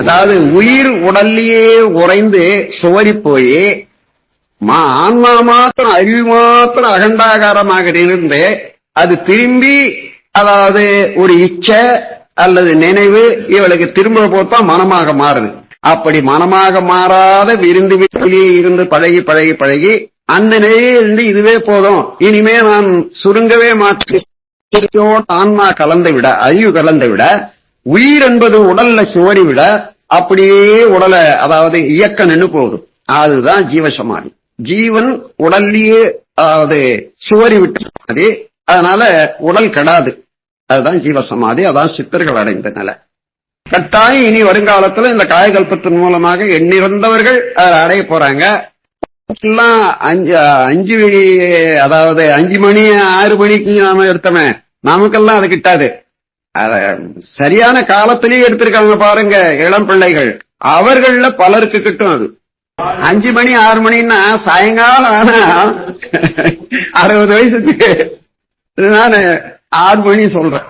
அதாவது உயிர் உடல்லையே உறைந்து சுவரி போய் ஆன்மா மாத்திரம் அறிவு மாத்திரம் அகண்டாகாரமாக இருந்து அது திரும்பி அதாவது ஒரு இச்சை அல்லது நினைவு இவளுக்கு திரும்ப போத்தான் மனமாக மாறுது. அப்படி மனமாக மாறாத விருந்து வெளியே இருந்து பழகி பழகி பழகி அந்த நிலையிலிருந்து இதுவே போதும். இனிமே நான் சுருங்கவே மாட்டேன். ஆன்மா கலந்து விட அறிவு கலந்து விட உயிர் என்பது உடல்ல சுவரி விட அப்படியே உடலை அதாவது இயக்க நின்னு போகுது. அதுதான் ஜீவசமாதி. ஜீவன் உடல்லையே அதாவது சுவரி விட்ட சமாதி. அதனால உடல் கெடாது. அதுதான் ஜீவசமாதி. அதான் சித்தர்கள் அடைந்த நிலை. கட்டாயம் இனி வருங்காலத்துல இந்த காயகல்பத்தின் மூலமாக எண்ணிறந்தவர்கள் அதை அடைய போறாங்க. எல்லாம் அஞ்சு அஞ்சு அதாவது அஞ்சு மணி ஆறு மணிக்கு நாம எடுத்தோமே. நமக்கெல்லாம் அது கிட்டாது. சரியான காலத்திலேயே எடுத்திருக்காங்க பாருங்க இளம் பிள்ளைகள். அவர்கள பலருக்கு கிட்டும் அது. அஞ்சு மணி ஆறு மணின்னா சாயங்காலம் ஆனா அறுபது வயசுக்கு நான் ஆறு மணி சொல்றேன்.